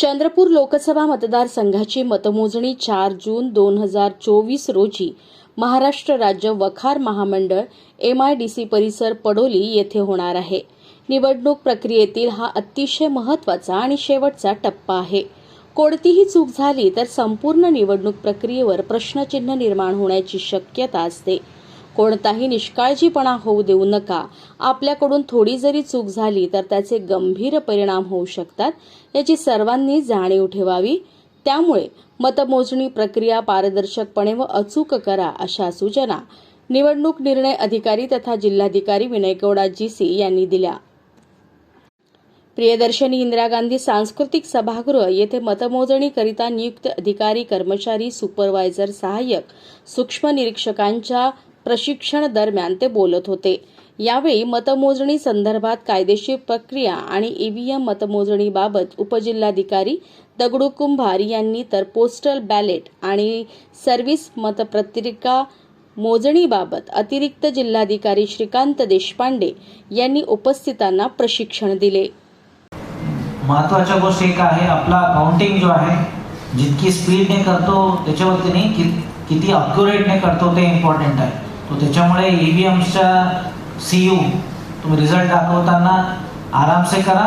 चंद्रपूर लोकसभा मतदारसंघाची मतमोजणी चार जून दोन हजार चोवीस रोजी महाराष्ट्र राज्य वखार महामंडळ एमआयडीसी परिसर पडोली येथे होणार आहे. निवडणूक प्रक्रियेतील हा अतिशय महत्त्वाचा आणि शेवटचा टप्पा आहे. कोणतीही चूक झाली तर संपूर्ण निवडणूक प्रक्रियेवर प्रश्नचिन्ह निर्माण होण्याची शक्यता असते. कोणताही निष्काळजीपणा होऊ देऊ नका. आपल्याकडून थोडी जरी चूक झाली तर त्याचे गंभीर परिणाम होऊ शकतात याची सर्वांनी जाणीव ठेवावी. त्यामुळे मतमोजणी प्रक्रिया पारदर्शकपणे व अचूक करा अशा सूचना निवडणूक निर्णय अधिकारी तथा जिल्हाधिकारी विनय गौडा जीसी यांनी दिल्या. प्रियदर्शनी इंदिरा गांधी सांस्कृतिक सभागृह येथे मतमोजणीकरिता नियुक्त अधिकारी कर्मचारी सुपरवायझर सहाय्यक सूक्ष्म निरीक्षकांच्या प्रशिक्षण दरम्यान ते बोलत होते. यावेळी मतमोजणी संदर्भात कायदेशीर प्रक्रिया आणि ईव्हीएम मतमोजणीबाबत उपजिल्हाधिकारी दगडू कुंभार यांनी तर पोस्टल बॅलेट आणि सर्व्हिस मतपत्रिका मोजणीबाबत अतिरिक्त जिल्हाधिकारी श्रीकांत देशपांडे यांनी उपस्थितांना प्रशिक्षण दिले. महत्त्वाच्या गोष्ट एक आहे आपला काउंटिंग जो आहे जितकी स्पीडने करतो त्याच्यावरती नाही किती अक्युरेटने करतो ते इम्पॉर्टंट आहे. तो त्याच्यामुळे ई व्ही एम्सच्या सी यू तुम्ही रिझल्ट दाखवताना आरामसे करा.